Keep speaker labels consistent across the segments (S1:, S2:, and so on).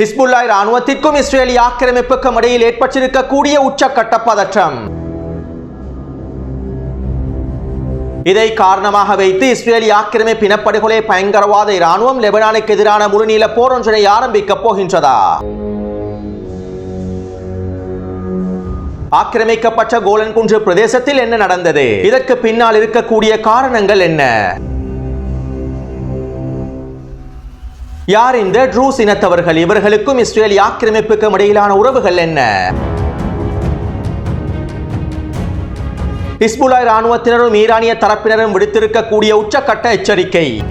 S1: ஹிஸ்புல்லாய் ராணுவத்திற்கும் Israeli ஆக்கிரமிப்புக்கும் இடையில் ஏற்பட்டிருக்கக்கூடிய உச்சக்கட்ட பதற்றம். இதை காரணமாக வைத்து இஸ்ரேலி ஆக்கிரமிப்பு இனப்படுகொலை பயங்கரவாத இராணுவம் லெபனானுக்கு எதிரான முழுநீள போரொன்றினை ஆரம்பிக்கப் போகின்றதா? ஆக்கிரமிக்கப்பட்ட கோலன்குன்று பிரதேசத்தில் என்ன நடந்தது? இதற்கு பின்னால் இருக்கக்கூடிய காரணங்கள் என்ன? யார் இந்த ட்ரூஸ் இனத்தவர்கள்? இவர்களுக்கும் இஸ்ரேலி ஆக்கிரமிப்புக்கும் இடையிலான உறவுகள் என்ன? ஹிஸ்புல்லாய் ராணுவத்தினரும் ஈரானிய தரப்பினரும் விடுத்திருக்கக்கூடிய உச்சக்கட்ட எச்சரிக்கை.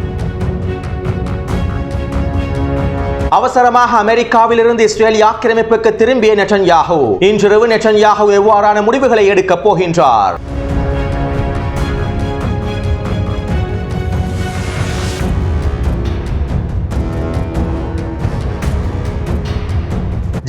S1: அவசரமாக அமெரிக்காவிலிருந்து இஸ்ரேல் ஆக்கிரமிப்புக்கு திரும்பிய நெட்டன்யாகு. இன்றிரவு நெட்டன்யாகு எவ்வாறான முடிவுகளை எடுக்கப் போகின்றார்?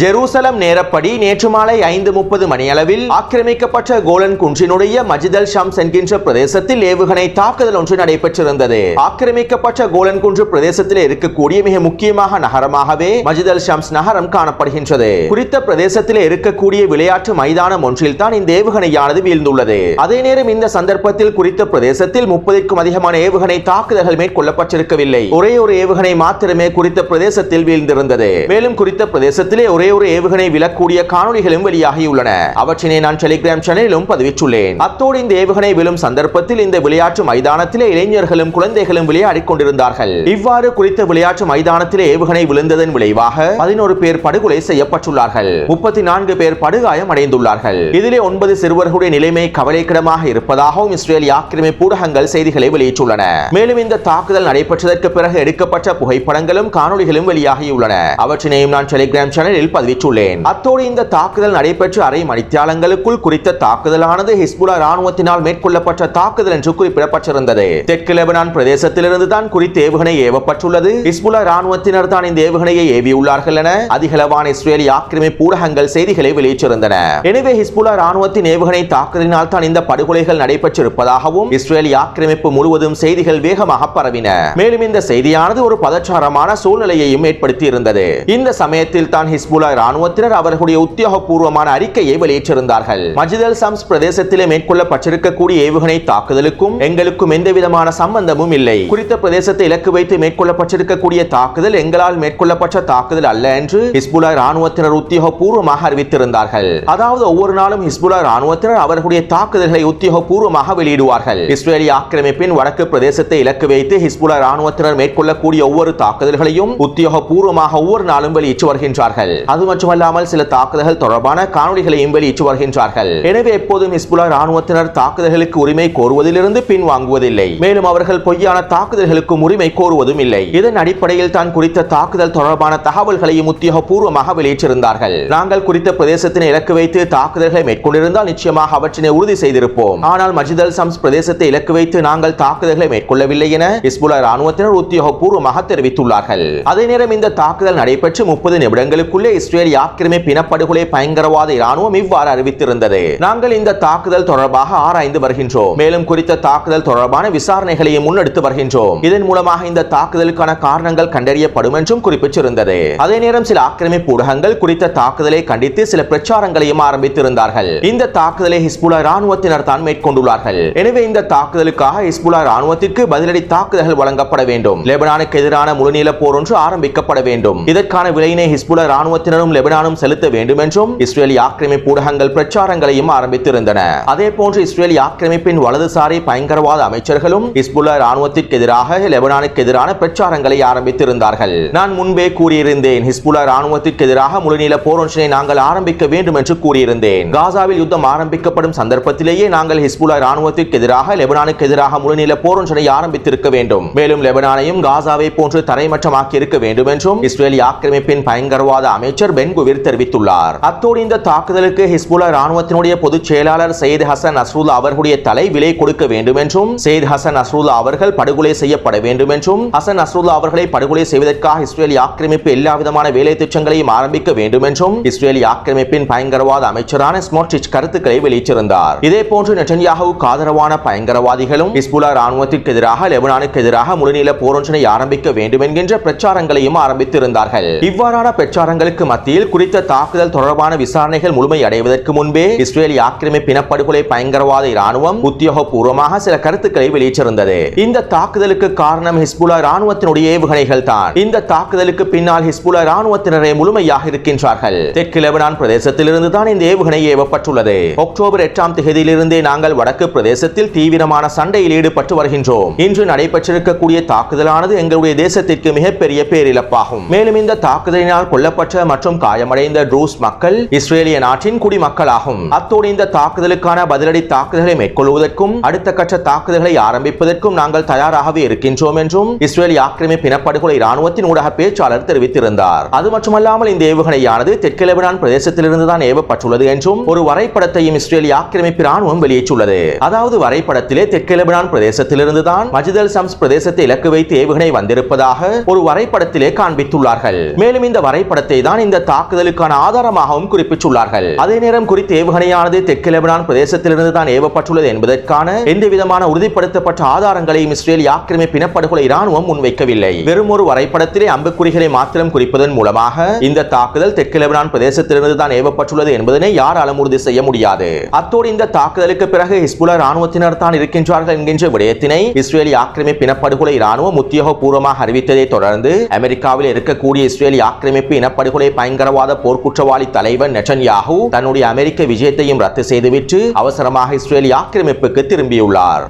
S1: ஜெருசலம் நேரப்படி நேற்று மாலை ஐந்து முப்பது மணியளவில் ஆக்கிரமிக்கப்பட்ட கோலன் குன்றினுடைய மஜிதல் ஷம்ஸ் என்கின்ற பிரதேசத்தில் ஏவுகணை தாக்குதல் ஒன்று நடைபெற்றிருந்தது. ஆக்கிரமிக்கப்பட்ட கோலன் குன்று பிரதேசத்தில் இருக்கக்கூடிய மிக முக்கியமாக நகரமாகவே மஜிதல் ஷம்ஸ் நகரம் காணப்படுகின்றது. குறித்த பிரதேசத்தில் இருக்கக்கூடிய விளையாட்டு மைதானம் ஒன்றில் தான் இந்த ஏவுகணையானது வீழ்ந்துள்ளது. அதே நேரம் இந்த சந்தர்ப்பத்தில் குறித்த பிரதேசத்தில் முப்பதுக்கும் அதிகமான ஏவுகணை தாக்குதல்கள் மேற்கொள்ளப்பட்டிருக்கவில்லை. ஒரே ஒரு ஏவுகணை மாத்திரமே குறித்த பிரதேசத்தில் வீழ்ந்திருந்தது. மேலும் குறித்த பிரதேசத்திலே ஒரே ஒரு ஏவுகணை விழக்கூடிய காணொலிகளும் வெளியாகியுள்ளன. அவற்றினை நான் டெலிகிராம் சேனலிலும் பதிவிட்டுள்ளேன். அத்தோடு இந்த ஏவுகணை விழும் சந்தர்ப்பத்தில் இந்த விளையாட்டு மைதானத்திலே இளைஞர்களும் குழந்தைகளும் விளையாடிக் கொண்டிருந்தார்கள். இவ்வாறு குறித்த விளையாட்டு மைதானத்திலே ஏவுகணை விழுந்ததன் விளைவாக பதினோரு பேர் படுகொலை செய்யப்பட்டுள்ளார்கள். முப்பத்தி நான்கு பேர் படுகாயம் அடைந்துள்ளார்கள். இதிலே ஒன்பது சிறுவர்களுடைய நிலைமை கவலைக்கிடமாக இருப்பதாகவும் இஸ்ரேல் ஆக்கிரமிப்பு ஊடகங்கள் செய்திகளை வெளியிட்டுள்ளன. மேலும் இந்த தாக்குதல் நடைபெற்றதற்கு பிறகு எடுக்கப்பட்ட புகைப்படங்களும் காணொலிகளும் வெளியாகியுள்ளன. அவற்றினையும் நான் டெலிகிராம் சேனலில் பதிவிட்டுள்ளேன். அத்தோடு இந்த தாக்குதல் நடைபெற்ற அரை மணித்தியாலங்களுக்குள் குறித்த தாக்குதலானது ஹிஸ்புல்லா ராணுவத்தினால் மேற்கொள்ளப்பட்ட தாக்குதல் என்று குறிப்பிடப்பட்டிருந்தது. தெற்கு லெபனான் பிரதேசத்திலிருந்து தான் குறித்த ஏவுகணை ஏவப்பட்டுள்ளது. ஹிஸ்புல்லா ராணுவத்தினர் தான் இந்த ஏவுகணையை ஏவியுள்ளார்கள் என அதிகளவான இஸ்ரேலி ஆக்கிரமிப்பு ஊடகங்கள் செய்திகளை வெளியிட்டிருந்தன. எனவே ஹிஸ்புல்லா ராணுவத்தின் ஏவுகணை தாக்குதலினால் தான் இந்த படுகொலைகள் நடைபெற்றிருப்பதாகவும் இஸ்ரேலி ஆக்கிரமிப்பு முழுவதும் செய்திகள் வேகமாக பரவின. மேலும் இந்த செய்தியானது ஒரு பதச்சாரமான சூழ்நிலையையும் ஏற்படுத்தி இருந்தது இந்த சமயத்தில் தான் ஹிஸ்புல்லா ராணுவத்தினர் அவர்களுடைய உத்தியோகபூர்வமான அறிக்கையை வெளியிட்டிருந்தார்கள். மஜிதல் சம்ஸ் பிரதேசத்திலே மேற்கொள்ளப்பட்டிருக்கக்கூடிய ஏவுகணை தாக்குதலுக்கும் எங்களுக்கும் எந்தவிதமான சம்பந்தமும் இல்லை. குறித்த பிரதேசத்தை இலக்கு வைத்து மேற்கொள்ளப்பட்டிருக்கக்கூடிய தாக்குதல் எங்களால் மேற்கொள்ளப்பட்ட தாக்குதல் அல்ல என்று ஹிஸ்புலா ராணுவத்தினர் உத்தியோகபூர்வமாக அறிவித்திருந்தார்கள். அதாவது ஒவ்வொரு நாளும் ஹிஸ்புலா ராணுவத்தினர் அவர்களுடைய தாக்குதல்களை உத்தியோகபூர்வமாக வெளியிடுவார்கள். இஸ்ரேலி ஆக்கிரமிப்பின் வடக்கு பிரதேசத்தை இலக்கு வைத்து ஹிஸ்புலா ராணுவத்தினர் மேற்கொள்ளக்கூடிய ஒவ்வொரு தாக்குதல்களையும் உத்தியோகபூர்வமாக ஒவ்வொரு நாளும் வெளியிட்டு வருகின்றார்கள். அது மட்டுமல்லாமல் சில தாக்குதல்கள் தொடர்பான காணொளிகளையும் வெளியிட்டு வருகின்றார்கள். எனவே எப்போதும் ஹிஸ்புல்லா ராணுவத்தினர் தாக்குதல்களுக்கு உரிமை கோருவதிலிருந்து பின்வாங்குவதில்லை. மேலும் அவர்கள் பொய்யான தாக்குதல்களுக்கும் உரிமை கோருவதும் இல்லை. இதன் அடிப்படையில் தான் குறித்த தாக்குதல் தொடர்பான தகவல்களையும் உத்தியோகபூர்வமாக வெளியிட்டிருந்தார்கள். நாங்கள் குறித்த பிரதேசத்தினை இலக்கு வைத்து தாக்குதல்களை மேற்கொண்டிருந்தால் நிச்சயமாக அவற்றினை உறுதி செய்திருப்போம். ஆனால் மஜிதல் சம்ஸ் பிரதேசத்தை இலக்கு வைத்து நாங்கள் தாக்குதல்களை மேற்கொள்ளவில்லை என ஹிஸ்புல்லா ராணுவத்தினர் உத்தியோகபூர்வமாக தெரிவித்துள்ளார்கள். அதே நேரம் இந்த தாக்குதல் நடைபெற்று முப்பது நிமிடங்களுக்குள்ளே இஸ்ரேல் ஆக்கிரமிப்பு இனப்படுகொலை பயங்கரவாத இராணுவம் இவ்வாறு அறிவித்திருந்தது. நாங்கள் இந்த தாக்குதல் தொடர்பாக ஆராய்ந்து வருகின்றோம். மேலும் குறித்த தாக்குதல் தொடர்பான விசாரணைகளையும் முன்னெடுத்து வருகின்றோம். இதன் மூலமாக இந்த தாக்குதலுக்கான காரணங்கள் கண்டறியப்படும் என்றும் குறிப்பிட்டிருந்தது. அதே நேரம் சில ஆக்கிரமிப்பு ஊடகங்கள் குறித்த தாக்குதலை கண்டித்து சில பிரச்சாரங்களையும் ஆரம்பித்திருந்தார்கள். இந்த தாக்குதலை ஹிஸ்புலா ராணுவத்தினர் தான் மேற்கொண்டுள்ளார்கள். எனவே இந்த தாக்குதலுக்காக ஹிஸ்புலா ராணுவத்திற்கு பதிலடி தாக்குதல்கள் வழங்கப்பட வேண்டும். லெபனானுக்கு எதிரான முழுநீள போர் ஒன்று ஆரம்பிக்கப்பட வேண்டும். இதற்கான விலையினை ஹிஸ்புல்லா ராணுவத்தினரும் லெபனானும் செலுத்த வேண்டும் என்றும் இஸ்ரேலி ஆக்கிரமிப்பு ஊடகங்கள் பிரச்சாரங்களையும் ஆரம்பித்திருந்தன. அதே போன்று இஸ்ரேலி ஆக்கிரமிப்பின் வலதுசாரி பயங்கரவாத அமைச்சர்களும் இஸ்புல்லா ராணுவத்திற்கு எதிராக லெபனானுக்கு எதிரான பிரச்சாரங்களை ஆரம்பித்திருந்தார்கள். நான் முன்பே கூறியிருந்தேன் ஹிஸ்புல்லா ராணுவத்திற்கு எதிராக முழுநீள போர் ஒன்றினை நாங்கள் ஆரம்பிக்க வேண்டும் என்று கூறியிருந்தேன். காசாவில் யுத்தம் ஆரம்பிக்கப்படும் சந்தர்ப்பத்திலேயே நாங்கள் ஹிஸ்புல்லா ராணுவத்திற்கு எதிராக லெபனானுக்கு எதிராக முழுநீள போர் ஒன்றினை ஆரம்பித்திருக்க வேண்டும். மேலும் லெபனானையும் காசாவை போன்று தரைமட்டமாக்கி இருக்க வேண்டும் என்றும் இஸ்ரேலி ஆக்கிரமிப்பின் பயங்கரவாத அமைச்சர் அமைச்சர் பென் குவிர் தெரிவித்துள்ளார். அத்தோடு இந்த தாக்குதலுக்கு ஹிஸ்புல்லா ராணுவத்தினுடைய பொதுச் செயலாளர் சையத் ஹசன் நஸ்ருல்லா அவர்களுடைய தலை விலை கொடுக்க வேண்டும் என்றும் சையத் ஹசன் நஸ்ருல்லா அவர்கள் படுகொலை செய்யப்பட வேண்டும் என்றும் ஹசன் நஸ்ருல்லா அவர்களை படுகொலை செய்வதற்காக இஸ்ரேல் ஆக்கிரமிப்பு எல்லா விதமான வேலை திட்டங்களையும் ஆரம்பிக்க வேண்டும் என்றும் இஸ்ரேல் ஆக்கிரமிப்பின் பயங்கரவாத அமைச்சரான ஸ்மோட்ரிச் கருத்துக்களை வெளியிட்டிருந்தார். இதே போன்று நெட்டன்யாஹுவுக்கு ஆதரவான பயங்கரவாதிகளும் ஹிஸ்புல்லா ராணுவத்திற்கு எதிராக லெபனானுக்கு எதிராக முழுநீள போரொன்றினை ஆரம்பிக்க வேண்டும் என்கின்ற பிரச்சாரங்களையும் ஆரம்பித்திருந்தார்கள். இவ்வாறான பிரச்சாரங்களுக்கு மத்தியில் குறித்த தாக்குதல் தொடர்பான விசாரணைகள் முழுமை அடைவதற்கு முன்பே இஸ்ரேலி ஆக்கிரமிப்பு இனப்படுகொலை பயங்கரவாத இராணுவம் உத்தியோகபூர்வமாக சில கருத்துக்களை வெளியிட்டிருந்தது. இந்த தாக்குதலுக்கு காரணம் ஹிஸ்புல்லா இராணுவத்தினுடைய ஏவுகணைகள் தான். இந்த தாக்குதலுக்கு பின்னால் ஹிஸ்புல்லா இராணுவத்தினரை முழுமையாக இருக்கின்றார்கள். தெற்கு லெபனான் பிரதேசத்திலிருந்து தான் இந்த ஏவுகணை ஏவப்பட்டுள்ளது. அக்டோபர் எட்டாம் தேதியிலிருந்தே நாங்கள் வடக்கு பிரதேசத்தில் தீவிரமான சண்டையில் ஈடுபட்டு வருகின்றோம். இன்று நடைபெற்றிருக்கக்கூடிய தாக்குதலானது எங்களுடைய தேசத்திற்கு மிகப்பெரிய பேரிழப்பாகும். மேலும் இந்த தாக்குதலினால் கொல்லப்பட்ட மற்றும் காயமடைந்த ட்ரூஸ் மக்கள் இஸ்ரேலிய நாட்டின் குடிமக்களாகும். அத்தோடு இந்த தாக்குதலுக்கான பதிலடி தாக்குதலை மேற்கொள்வதற்கும் அடுத்த கட்ட தாக்குதல்களை ஆரம்பிப்பதற்கும் நாங்கள் தயாராகவே இருக்கின்றோம் என்றும் இஸ்ரேலிய ஆக்கிரமிப்பு இனப்படுகொலை ராணுவத்தின் ஊடக பேச்சாளர் தெரிவித்திருந்தார். அது மட்டுமல்லாமல் இந்த ஏவுகணையானது தெற்கு லெபனான் பிரதேசத்திலிருந்து தான் ஏவப்பட்டுள்ளது என்றும் ஒரு வரைபடத்தையும் இஸ்ரேலிய ஆக்கிரமிப்பு ராணுவம் வெளியிட்டுள்ளது. அதாவது வரைபடத்திலே தெற்கு லெபனான் பிரதேசத்திலிருந்து தான் மஜிதல் சம்ஸ் பிரதேசத்தை இலக்கு வைத்து ஏவுகணை வந்திருப்பதாக ஒரு வரைபடத்திலே காண்பித்துள்ளார்கள். மேலும் இந்த வரைபடத்தை தான் தான் இந்த தாக்குதலுக்கான ஆதாரமாகவும் குறிப்பிட்டுள்ளார்கள். அதே நேரம் குறித்த ஏவுகணையானது தெற்கு லெபனான் பிரதேசத்திலிருந்து தான் ஏவப்பட்டுள்ளது என்பதற்கான எந்த விதமான உறுதிப்படுத்தப்பட்ட ஆதாரங்களையும் இஸ்ரேல் ஆக்கிரமிப்பு இனப்படுகொலை இராணுவம் முன்வைக்கவில்லை. வெறும் ஒரு வரைபடத்திலே அம்புக்குறிகளை மாத்திரம் குறிப்பதன் மூலமாக இந்த தாக்குதல் தெற்கு லெபனான் பிரதேசத்திலிருந்து தான் ஏவப்பட்டுள்ளது என்பதனை யாராலும் உறுதி செய்ய முடியாது. அத்தோடு இந்த தாக்குதலுக்கு பிறகு ஹிஸ்புல்லா ராணுவத்தினர் தான் இருக்கின்றார்கள் என்கின்ற விடயத்தினை இஸ்ரேலி ஆக்கிரமிப்பு இனப்படுகொலை ராணுவம் உத்தியோகபூர்வமாக அறிவித்ததை தொடர்ந்து அமெரிக்காவில் இருக்கக்கூடிய இஸ்ரேலி ஆக்கிரமிப்பு இனப்படுகொலை பயங்கரவாத போர்க்குற்றவாளி தலைவர் நெட்டன்யாகு தன்னுடைய அமெரிக்க விஜயத்தையும் ரத்து செய்துவிட்டு அவசரமாக இஸ்ரேல் ஆக்கிரமிப்புக்கு திரும்பியுள்ளார்.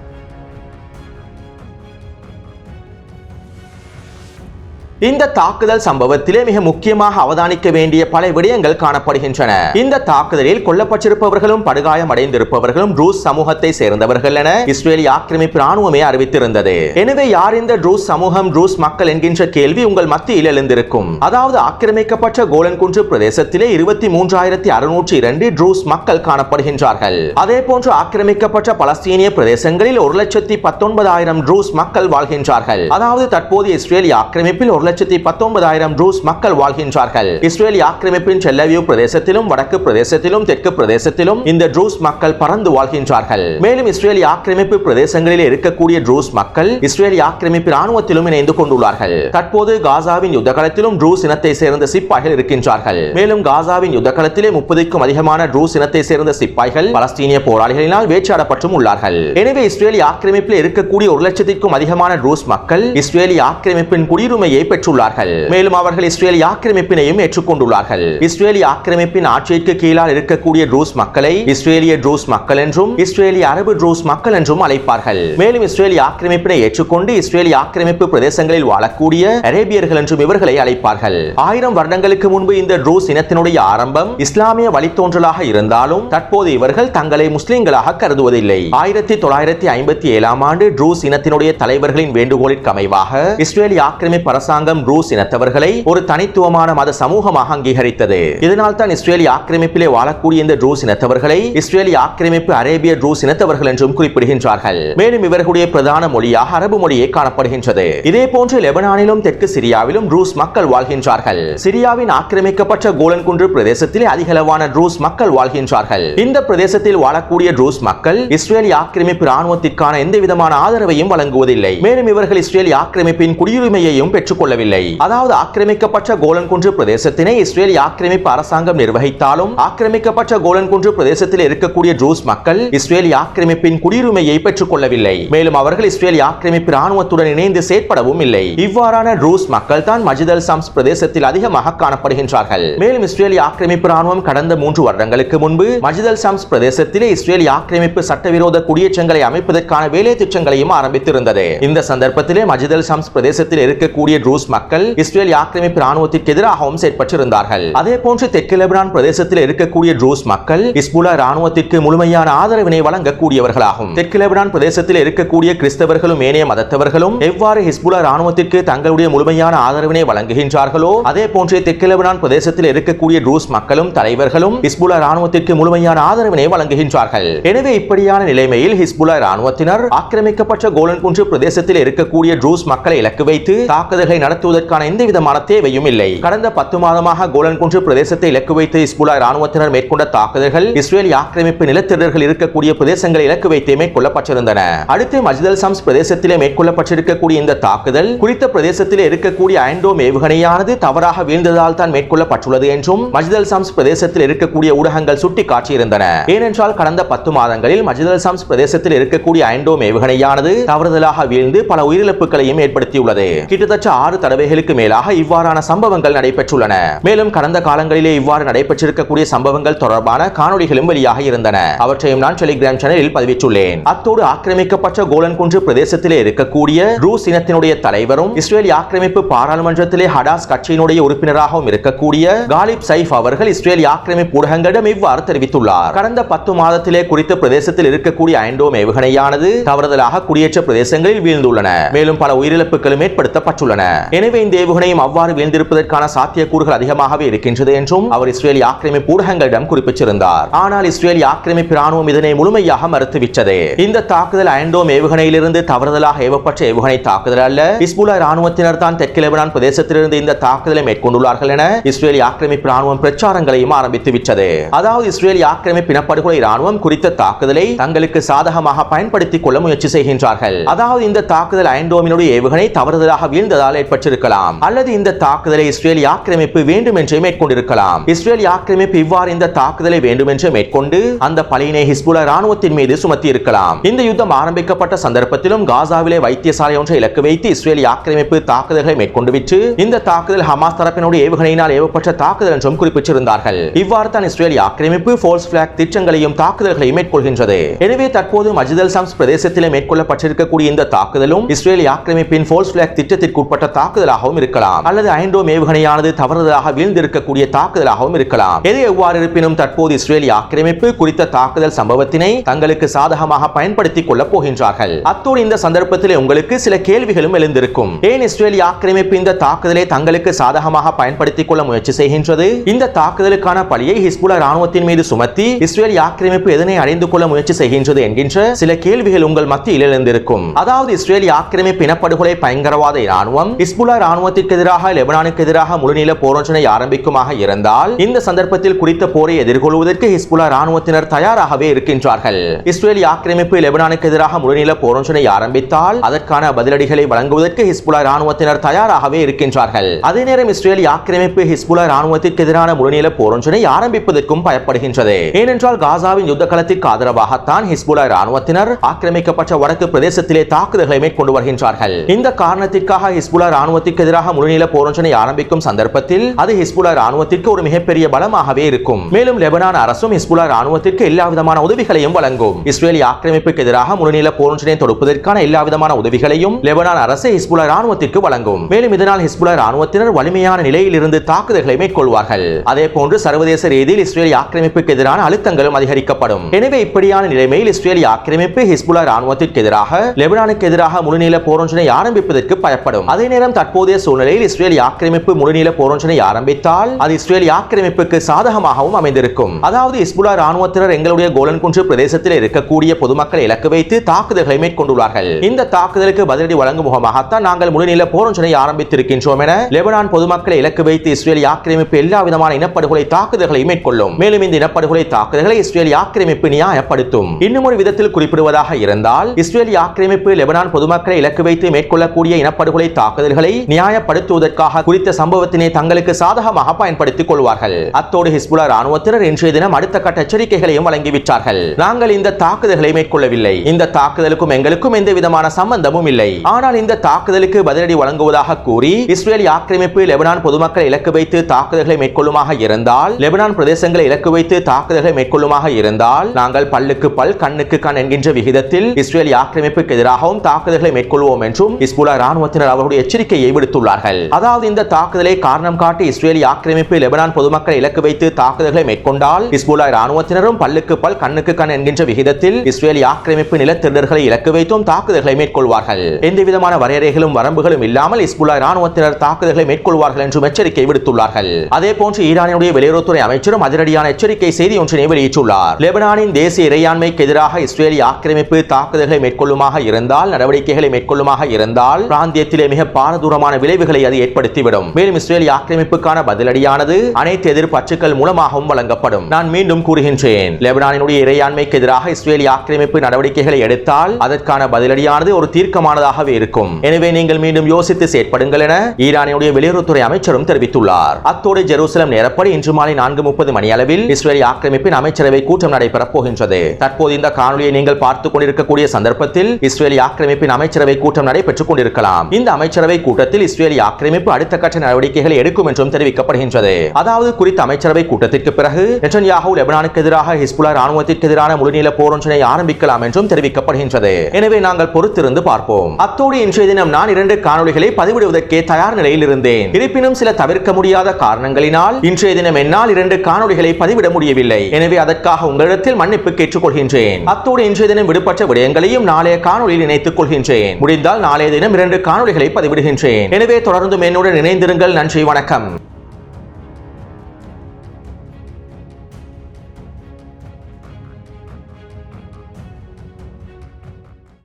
S1: இந்த தாக்குதல் சம்பவத்திலே மிக முக்கியமாக அவதானிக்க வேண்டிய பல விடயங்கள் காணப்படுகின்றன. இந்த தாக்குதலில் கொல்லப்பட்டிருப்பவர்களும் படுகாயம் அடைந்திருப்பவர்களும் ரூஸ் சமூகத்தை சேர்ந்தவர்கள் என இஸ்ரேலி ஆக்கிரமிப்பு ராணுவமே அறிவித்திருந்தது. எனவே யார் இந்த ரூஸ் சமூகம் ரூஸ் மக்கள் என்கின்ற கேள்வி உங்கள் மத்தியில் எழுந்திருக்கும். அதாவது ஆக்கிரமிக்கப்பட்ட கோலன்குன்று பிரதேசத்திலே இருபத்தி மூன்றாயிரத்தி அறுநூற்றி இரண்டு ட்ரூஸ் மக்கள் காணப்படுகின்றார்கள். அதே போன்று ஆக்கிரமிக்கப்பட்ட பலஸ்தீனிய பிரதேசங்களில் ஒரு லட்சத்தி பத்தொன்பதாயிரம் ட்ரூஸ் மக்கள் வாழ்கின்றார்கள். அதாவது தற்போது இஸ்ரேலிய ஆக்கிரமிப்பில் ஒரு லட்சத்தி பத்தொன்பதாயிரம் ரூஸ் மக்கள் வாழ்கின்றார்கள். இஸ்ரேலிய ஆக்கிரமிப்பின் செல்லவியூ பிரதேசத்திலும் வடக்கு பிரதேசத்திலும் தெற்கு பிரதேசத்திலும் இந்த ட்ரூஸ் மக்கள் பறந்து வாழ்கின்றார்கள். மேலும் இஸ்ரேலிய ஆக்கிரமிப்பு பிரதேசங்களில் இருக்கக்கூடிய ட்ரூஸ் மக்கள் இஸ்ரேலிய ஆக்கிரமிப்பு ராணுவத்திலும் இணைந்து கொண்டுள்ளார்கள். தற்போது காசாவின் யுத்தகலத்திலும் ட்ரூஸ் இனத்தை சேர்ந்த சிப்பாய்கள் இருக்கின்றார்கள். மேலும் காசாவின் யுத்தகலத்திலே முப்பதுக்கும் அதிகமான ட்ரூஸ் இனத்தை சேர்ந்த சிப்பாய்கள் பலஸ்தீனிய போராளிகளினால் வேச்சாடப்பட்டும் உள்ளார்கள். எனவே இஸ்ரேலிய ஆக்கிரமிப்பில் இருக்கக்கூடிய ஒரு லட்சத்திற்கும் அதிகமான ட்ரூஸ் மக்கள் இஸ்ரேலிய ஆக்கிரமிப்பின் குடியுரிமையை பெற்று பெற்றுள்ளார்கள் மேலும் அவர்கள் இஸ்ரேலிய ஆக்கிரமிப்பினையும் ஏற்றுக்கொண்டுள்ளார்கள். இஸ்ரேலிய ஆக்கிரமிப்பின் ஆட்சிக்கு கீழால் இருக்கக்கூடிய ட்ரூஸ் மக்களை இஸ்ரேலிய ட்ரூஸ் மக்கள் என்றும் இஸ்ரேலிய அரபு ட்ரூஸ் மக்கள் என்றும் அழைப்பார்கள். மேலும் இஸ்ரேலிய ஆக்கிரமிப்பினை ஏற்றுக்கொண்டு இஸ்ரேலிய ஆக்கிரமிப்பு பிரதேசங்களில் வாழக்கூடிய அரேபியர்கள் என்றும் இவர்களை அழைப்பார்கள். ஆயிரம் வருடங்களுக்கு முன்பு இந்த ட்ரூஸ் இனத்தினுடைய ஆரம்பம் இஸ்லாமிய வழித்தோன்றலாக இருந்தாலும் தற்போது இவர்கள் தங்களை முஸ்லிம்களாக கருதுவதில்லை. ஆயிரத்தி தொள்ளாயிரத்தி ஐம்பத்தி ஏழாம் ஆண்டு ட்ரூஸ் இனத்தினுடைய தலைவர்களின் வேண்டுகோளிற்கு அமைவாக இஸ்ரேலிய ஆக்கிரமிப்பு அரசாங்கம் ரூஸ் இனத்தவர்களை ஒரு தனித்துவமான மத சமூகமாக அங்கீகரித்தது. இதனால் தான் இஸ்ரேலிய ஆக்கிரமிப்பிலே வாழக்கூடிய இந்த ரூஸ் இனத்தவர்களை இஸ்ரேலிய ஆக்கிரமிப்பு அரேபிய ரூஸ் இனத்தவர்கள் என்றும் குறிப்பிடுகின்றார்கள். மேலும் இவர்களுடைய பிரதான மொழியாக அரபு மொழியே காணப்படுகின்றது. இதே போன்று லெபனானிலும் தெற்கு சிரியாவிலும் ரூஸ் மக்கள் வாழ்கின்றார்கள். சிரியாவின் ஆக்கிரமிக்கப்பட்ட கோலன் குன்று பிரதேசத்திலே அதிகளவான ரூஸ் மக்கள் வாழ்கின்றார்கள். இந்த பிரதேசத்தில் வாழக்கூடிய ரூஸ் மக்கள் இஸ்ரேலிய ஆக்கிரமிப்பு ராணுவத்திற்கான எந்த விதமான ஆதரவையும் வழங்குவதில்லை. மேலும் இவர்கள் இஸ்ரேலிய ஆக்கிரமிப்பின் குடியுரிமையையும் பெற்றுக்கொள்ள கொள்ளவில்லை அதாவது ஆக்கிரமிக்கப்பட்ட கோலன் குன்று பிரதேசத்தினை இஸ்ரேல் ஆக்கிரமிப்பு அரசாங்கம் நிர்வகித்தாலும் ஆக்கிரமிக்கப்பட்ட கோலன் குன்று பிரதேசத்தில் இருக்கக்கூடிய ட்ரூஸ் மக்கள் இஸ்ரேல் ஆக்கிரமிப்பின் குடியுரிமையை பெற்றுக் கொள்ளவில்லை மேலும் அவர்கள் இஸ்ரேல் ஆக்கிரமிப்பு ராணுவத்துடன் இணைந்து செயற்படவும் இல்லை. இவ்வாறான ட்ரூஸ் மக்கள் தான் மஜித் அல் சாம்ஸ் பிரதேசத்தில் அதிகமாக காணப்படுகின்றார்கள். மேலும் இஸ்ரேலிய ஆக்கிரமிப்பு ராணுவம் கடந்த மூன்று வருடங்களுக்கு முன்பு மஜிதல் சாம்ஸ் பிரதேசத்திலே இஸ்ரேலிய ஆக்கிரமிப்பு சட்டவிரோத குடியேற்றங்களை அமைப்பதற்கான வேலை திட்டங்களையும் ஆரம்பித்திருந்தது. இந்த சந்தர்ப்பத்திலே மஜிதல் சாம்ஸ் பிரதேசத்தில் இருக்கக்கூடிய ட்ரூஸ் ட்ரூஸ் மக்கள் இஸ்ரேல் ஆக்கிரமிப்பு ராணுவத்திற்கு எதிராகவும் செயற்பட்டிருந்தார்கள். அதே போன்று தெற்கு லெபனான் பிரதேசத்தில் இருக்கக்கூடிய ட்ரூஸ் மக்கள் இஸ்புலா ராணுவத்திற்கு முழுமையான ஆதரவினை வழங்கக்கூடியவர்களாகும். தெற்கு லெபனான் பிரதேசத்தில் இருக்கக்கூடிய கிறிஸ்தவர்களும் ஏனைய மதத்தவர்களும் எவ்வாறு ஹிஸ்புலா ராணுவத்திற்கு தங்களுடைய முழுமையான ஆதரவினை வழங்குகின்றார்களோ அதே போன்று தெற்கு லெபனான் பிரதேசத்தில் இருக்கக்கூடிய ட்ரூஸ் மக்களும் தலைவர்களும் ஹிஸ்புலா ராணுவத்திற்கு முழுமையான ஆதரவினை வழங்குகின்றார்கள். எனவே இப்படியான நிலைமையில் ஹிஸ்புலா ராணுவத்தினர் ஆக்கிரமிக்கப்பட்ட கோலன் குன்று பிரதேசத்தில் இருக்கக்கூடிய ட்ரூஸ் மக்களை இலக்கு வைத்து தாக்குதல்களை நடத்துவதற்கான எந்த விதமான தேவையும் இல்லை. கடந்த பத்து மாதமாக கோலன்குன்று பிரதேசத்தை இலக்கு வைத்து இஸ்புலா ராணுவத்தினர் மேற்கொண்ட தாக்குதல்கள் இஸ்ரேல் ஆக்கிரமிப்பு நிலத்திடர்கள் இருக்கக்கூடிய பிரதேசங்களை இலக்கு வைத்தே மேற்கொள்ளப்பட்டிருந்தன. அடுத்து மஜ்தல் சம்ஸ் பிரதேசத்திலே மேற்கொள்ளப்பட்டிருக்கக்கூடிய இந்த தாக்குதல் குறித்த பிரதேசத்திலே இருக்கக்கூடிய ஐண்டோம் ஏவுகணையானது தவறாக வீழ்ந்ததால் தான் மேற்கொள்ளப்பட்டுள்ளது என்றும் மஜ்தல் சம்ஸ் பிரதேசத்தில் இருக்கக்கூடிய ஊடகங்கள் சுட்டி காட்டியிருந்தன ஏனென்றால் கடந்த பத்து மாதங்களில் மஜ்தல் சம்ஸ் பிரதேசத்தில் இருக்கக்கூடிய ஐண்டோம் ஏவுகணையானது தவறுதலாக வீழ்ந்து பல உயிரிழப்புகளையும் ஏற்படுத்தியுள்ளது. கிட்டத்தட்ட ஆறு தடவைகளுக்கு மேலாக இவ்வாறான சம்பவங்கள் நடைபெற்றுள்ளன. மேலும் கடந்த காலங்களிலே இவ்வாறு நடைபெற்றிருக்கக்கூடிய சம்பவங்கள் தொடர்பான காணொளிகளும் வெளியாக இருந்தன. அவற்றையும் நான் டெலிகிராம் சேனலில் பதிவிட்டுள்ளேன். அத்தோடு ஆக்கிரமிக்கப்பட்ட கோலன்குன்று பிரதேசத்திலே இருக்கக்கூடிய ரூஸ் இனத்தினுடைய தலைவரும் இஸ்ரேல் ஆக்கிரமிப்பு பாராளுமன்றத்திலே ஹடாஸ் கட்சியினுடைய உறுப்பினராகவும் இருக்கக்கூடிய காலிப் சைஃப் அவர்கள் இஸ்ரேல் ஆக்கிரமிப்பு ஊடகங்களிடம் இவ்வாறு தெரிவித்துள்ளார். கடந்த பத்து மாதத்திலே குறித்த பிரதேசத்தில் இருக்கக்கூடிய ஐண்டோம் ஏவுகணையானது தவறுதலாக குடியேற்ற பிரதேசங்களில் வீழ்ந்துள்ளன. மேலும் பல உயிரிழப்புகளும் ஏற்படுத்தப்பட்டுள்ளன. எனவே இந்த ஏவுகணையும் அவ்வாறு வீழ்ந்திருப்பதற்கான சாத்தியக்கூறுகள் அதிகமாகவே இருக்கின்றது என்றும் அவர் இஸ்ரேல் ஆக்கிரமிப்பு ஊடகங்களிடம் குறிப்பிட்டிருந்தார். ஆனால் இஸ்ரேல் ஆக்கிரமிப்பு ராணுவம் இதனை முழுமையாக மறுத்துவிட்டது. இந்த தாக்குதல் ஐண்டோம் ஏவுகணையிலிருந்து தவறுதலாக ஏவப்பட்ட ஏவுகணை தாக்குதல் அல்ல. இஸ்புலா ராணுவத்தினர் தான் தெற்கு லெபனான் பிரதேசத்திலிருந்து இந்த தாக்குதலை மேற்கொண்டுள்ளார்கள் என இஸ்ரேலிய ஆக்கிரமிப்பு ராணுவம் பிரச்சாரங்களையும் ஆரம்பித்து விட்டது அதாவது இஸ்ரேல் ஆக்கிரமிப்பு இனப்படுகொலை ராணுவம் குறித்த தாக்குதலை தங்களுக்கு சாதகமாக பயன்படுத்திக் கொள்ள முயற்சி செய்கின்றார்கள். அதாவது இந்த தாக்குதல் ஐண்டோமினுடைய ஏவுகணை தவறுதலாக வீழ்ந்ததால் ஏற்பட்டிருக்கலாம் அல்லது இந்த தாக்குதலை இஸ்ரேல் ஆக்கிரமிப்பு வேண்டும் என்றே மேற்கொண்டிருக்கலாம். இஸ்ரேல் ஆக்கிரமிப்பு இவ்வாறு இந்த தாக்குதலை வேண்டும் என்றே மேற்கொண்டு அந்த பழியினை ஹிஸ்புலா ராணுவத்தின் மீது சுமத்தி இருக்கலாம். இந்த யுத்தம் ஆரம்பிக்கப்பட்ட சந்தர்ப்பத்திலும் காசாவிலே வைத்தியசாலை ஒன்றை இலக்கு வைத்து இஸ்ரேல் ஆக்கிரமிப்பு தாக்குதல்களை மேற்கொண்டு விட்டு இந்த தாக்குதல் ஹமாஸ் தரப்பினுடைய ஏவுகணையினால் ஏவப்பட்ட தாக்குதல் என்றும் குறிப்பிட்டிருந்தார்கள். இவ்வாறு தான் இஸ்ரேல் ஆக்கிரமிப்பு ஃபோல்ஸ் பிளாக் திட்டங்களையும் தாக்குதல்களையும் மேற்கொள்கின்றது. எனவே தற்போது மஜிதல் சாம்ஸ் பிரதேசத்திலே மேற்கொள்ளப்பட்டிருக்கக்கூடிய இந்த தாக்குதலும் இஸ்ரேல் ஆக்கிரமிப்பின் ஃபோல்ஸ் பிளாக் திட்டத்திற்கு உட்பட்ட தாக்குதல் தாக்குதலாகவும் இருக்கலாம். அல்லது ஐண்டோம் ஏவுகணையானது தவறுதலாக வீழ்ந்திருக்கக்கூடிய தாக்குதலாகவும் இருக்கலாம். எது எவ்வாறு இருப்பினும் தற்போது இஸ்ரேல் ஆக்கிரமிப்பு குறித்த தாக்குதல் சம்பவத்தினை தங்களுக்கு சாதகமாக பயன்படுத்திக் கொள்ளப் போகின்றார்கள். அத்தோடு இந்த சந்தர்ப்பத்திலே உங்களுக்கு சில கேள்விகளும் எழுந்திருக்கும். ஏன் இஸ்ரேல் ஆக்கிரமிப்பு இந்த தாக்குதலை தங்களுக்கு சாதகமாக பயன்படுத்திக் கொள்ள முயற்சி செய்கின்றது? இந்த தாக்குதலுக்கான பழியை ஹிஸ்புலா ராணுவத்தின் மீது சுமத்தி இஸ்ரேல் ஆக்கிரமிப்பு எதனை அடைந்து கொள்ள முயற்சி செய்கின்றது என்கின்ற சில கேள்விகள் உங்கள் மத்தியில் எழுந்திருக்கும். அதாவது இஸ்ரேல் ஆக்கிரமிப்பு இனப்படுகொலை பயங்கரவாத ராணுவம் ஹிஸ்புல்லா ராணுவத்திற்கு எதிராக லெபனானுக்கு எதிராக முழுநீள போரொன்றினை ஆரம்பிக்குமாக இருந்தால் இந்த சந்தர்ப்பத்தில் குறித்த போரை எதிர்கொள்வதற்கு ஹிஸ்புல்லா ராணுவத்தினர் தயாராகவே இருக்கின்றார்கள். இஸ்ரேல் ஆக்கிரமிப்பு லெபனானுக்கு எதிராக முழுநீள போரொன்றினை ஆரம்பித்தால் அதற்கான பதிலடிகளை வழங்குவதற்கு ஹிஸ்புல்லா ராணுவத்தினர் தயாராகவே இருக்கின்றார்கள். அதே நேரம் இஸ்ரேல் ஆக்கிரமிப்பு ஹிஸ்புல்லா ராணுவத்திற்கு எதிரான முழுநீள போரொன்றினை ஆரம்பிப்பதற்கும் பயப்படுகின்றது. ஏனென்றால் காசாவின் யுத்த களத்திற்கு ஆதரவாகத்தான் ஹிஸ்புல்லா ராணுவத்தினர் ஆக்கிரமிக்கப்பட்ட வடக்கு பிரதேசத்திலே தாக்குதல்களை மேற்கொண்டு வருகின்றார்கள். இந்த காரணத்திற்காக ஹிஸ்புல்லா ராணுவத்திற்கு எதிராக முழுநீள போரொன்றனை ஆரம்பிக்கும் சந்தர்ப்பத்தில் அது ஹிஸ்புல்லா ராணுவத்திற்கு ஒரு மிகப்பெரிய பலமாகவே இருக்கும். மேலும் லெபனான் அரசும் ஹிஸ்புல்லா ராணுவத்திற்கு எல்லா விதமான உதவிகளையும் வழங்கும். இஸ்ரேலி ஆக்கிரமிப்புக்கு எதிராக முழுநீள போரொன்றனை தொடுப்பதற்கான எல்லா விதமான உதவிகளையும் லெபனான் அரசு ஹிஸ்புல்லா ராணுவத்திற்கு வழங்கும். மேலும் இதனால் ஹிஸ்புல்லா ராணுவத்தினர் வலிமையான நிலையில் இருந்து தாக்குதல்களை மேற்கொள்வார்கள். அதே போன்று சர்வதேச ரீதியில் இஸ்ரேலி ஆக்கிரமிப்புக்கு எதிரான அழுத்தங்களும் அதிகரிக்கப்படும். எனவே இப்படியான நிலைமையில் இஸ்ரேல் ஆக்கிரமிப்பு ஹிஸ்புல்லா ராணுவத்திற்கு எதிராக லெபனானுக்கு எதிராக முழுநீள போரொன்றனை ஆரம்பிப்பதற்கு பயப்படும். அதே நேரம் தற்போதைய சூழ்நிலையில் இஸ்ரேல் ஆக்கிரமிப்பு முழுநீள போரோஞ்சனை ஆரம்பித்தால் அது இஸ்ரேல் ஆக்கிரமிப்புக்கு சாதகமாகவும் அமைந்திருக்கும். அதாவது இஸ்புலா ராணுவத்தினர் எங்களுடைய கோலன் குன்று பிரதேசத்தில் இருக்கக்கூடிய பொதுமக்களை இலக்கு வைத்து தாக்குதல்களை மேற்கொண்டுள்ளார்கள். இந்த தாக்குதலுக்கு பதிலடி வழங்கும் முகமாகத்தான் நாங்கள் முழுநீள போரோஞ்சனை ஆரம்பித்திருக்கின்றோம் என லெபனான் பொதுமக்களை இலக்கு வைத்து இஸ்ரேல் ஆக்கிரமிப்பு எல்லா விதமான இனப்படுகொலை தாக்குதல்களை மேற்கொள்ளும். மேலும் இந்த இனப்படுகொலை தாக்குதல்களை இஸ்ரேல் ஆக்கிரமிப்பு நியாயப்படுத்தும். இன்னும் ஒரு விதத்தில் குறிப்பிடுவதாக இருந்தால் இஸ்ரேல் ஆக்கிரமிப்பு லெபனான் பொதுமக்களை இலக்கு வைத்து மேற்கொள்ளக்கூடிய இனப்படுகொலை தாக்குதல்கள் நியாயப்படுத்துவதற்காக குறித்த சம்பவத்தினை தங்களுக்கு சாதகமாக பயன்படுத்திக் கொள்வார்கள். அத்தோடு ஹிஸ்புல்லா ராணுவத்தினர் இன்றைய தினம் அடுத்த கட்ட எச்சரிக்கைகளையும் வழங்கிவிட்டார்கள். நாங்கள் இந்த தாக்குதல்களை மேற்கொள்ளவில்லை. இந்த தாக்குதலுக்கும் எங்களுக்கும் எந்த விதமான சம்பந்தமும் இல்லை. ஆனால் இந்த தாக்குதலுக்கு பதிலடி வழங்குவதாக கூறி இஸ்ரேல் ஆக்கிரமிப்பு லெபனான் பொதுமக்களை இலக்கு வைத்து தாக்குதல்களை மேற்கொள்ளுமாக இருந்தால் லெபனான் பிரதேசங்களை இலக்கு வைத்து தாக்குதல்களை மேற்கொள்ளுமாக இருந்தால் நாங்கள் பல்லுக்கு பல் கண்ணுக்கு கண் என்கின்ற விகிதத்தில் இஸ்ரேல் ஆக்கிரமிப்புக்கு எதிராகவும் தாக்குதல்களை மேற்கொள்வோம் என்றும் இஸ்புலா ராணுவத்தினர் அவருடைய எச்சரிக்கை எச்சரிக்கையை விடுத்துள்ளார்கள். அதாவது இந்த தாக்குதலை காரணம் காட்டி இஸ்ரேலிய ஆக்கிரமிப்பு லெபனான் பொதுமக்களை இலக்கு வைத்து தாக்குதல்களை மேற்கொண்டால் ஹிஸ்புல்லா ராணுவத்தினரும் பல்லுக்கு பல் கண்ணுக்கு கண் என்கின்ற விகிதத்தில் இஸ்ரேலிய ஆக்கிரமிப்பு நிலத்திருடர்களை இலக்கு வைத்தும் தாக்குதல்களை மேற்கொள்வார்கள். எந்தவிதமான வரையறைகளும் வரம்புகளும் இல்லாமல் இஸ்புல்லா ராணுவத்தினர் தாக்குதல்களை மேற்கொள்வார்கள் என்றும் எச்சரிக்கை விடுத்துள்ளார்கள். அதே போன்று ஈரானுடைய வெளியுறவுத்துறை அமைச்சரும் அதிரடியான எச்சரிக்கை செய்தி ஒன்றினை வெளியிட்டுள்ளார். லெபனானின் தேசிய இறையாண்மைக்கு எதிராக இஸ்ரேலிய ஆக்கிரமிப்பு தாக்குதல்களை மேற்கொள்ளுமாக இருந்தால் நடவடிக்கைகளை மேற்கொள்ளுமாக இருந்தால் பிராந்தியத்திலே மிக பாரத பாரதூரமான விளைவுகளை அது ஏற்படுத்திவிடும். மேலும் இஸ்ரேலிய ஆக்கிரமிப்புக்கான பதிலடியானது அனைத்து எதிர்ப்பு அச்சுக்கள் மூலமாகவும் வழங்கப்படும். நான் மீண்டும் கூறுகின்றேன் லெபனானினுடைய இறையாண்மைக்கு எதிராக இஸ்ரேலிய ஆக்கிரமிப்பு நடவடிக்கைகளை எடுத்தால் அதற்கான பதிலடியானது ஒரு தீர்க்கமானதாகவே இருக்கும். எனவே நீங்கள் மீண்டும் யோசித்து செயற்படுங்கள் என ஈரானுடைய வெளியுறவுத்துறை அமைச்சரும் தெரிவித்துள்ளார். அத்தோடு ஜெருசலம் நேரப்படி இன்று மாலை நான்கு முப்பது மணி அளவில் இஸ்ரேலி ஆக்கிரமிப்பின் அமைச்சரவை கூட்டம் நடைபெறப் போகின்றது. தற்போது இந்த காணொலியை நீங்கள் பார்த்துக் கொண்டிருக்கக்கூடிய சந்தர்ப்பத்தில் இஸ்ரேலி ஆக்கிரமிப்பின் அமைச்சரவை கூட்டம் நடைபெற்றுக் கொண்டிருக்கலாம். இந்த அமைச்சரவை கூட்டத்தில் இஸ்ரேலி ஆக்கிரமிப்பு அடுத்த கட்ட நடவடிக்கைகளை எடுக்கும் என்றும் தெரிவிக்கப்படுகின்றது. அதாவது குறித்த அமைச்சரவை கூட்டத்திற்கு பிறகு நெட்டன்யாஹூ லெபனானுக்கு எதிராக ஹிஸ்புலா ராணுவத்திற்கு எதிரான முழுநீள போரொன்றினை ஆரம்பிக்கலாம் என்றும் தெரிவிக்கப்படுகின்றது. எனவே நாங்கள் பொறுத்திருந்து பார்ப்போம். அத்தோடு இன்றைய தினம் நான் இரண்டு காணொலிகளை பதிவிடுவதற்கே தயார் நிலையில் இருந்தேன். இருப்பினும் சில தவிர்க்க முடியாத காரணங்களினால் இன்றைய தினம் என்னால் இரண்டு காணொளிகளை பதிவிட முடியவில்லை. எனவே அதற்காக உங்களிடத்தில் மன்னிப்பு கேட்டுக்கொள்கின்றேன். அத்தோடு இன்றைய தினம் விடுபட்ட விடயங்களையும் நாளைய காணொளியில் இணைத்துக் கொள்கின்றேன். முடிந்தால் நாளைய தினம் இரண்டு காணொளிகளை பதிவிடுகின்றேன். எனவே தொடர்ந்து என்னுடன் இணைந்திருங்கள். நன்றி வணக்கம்.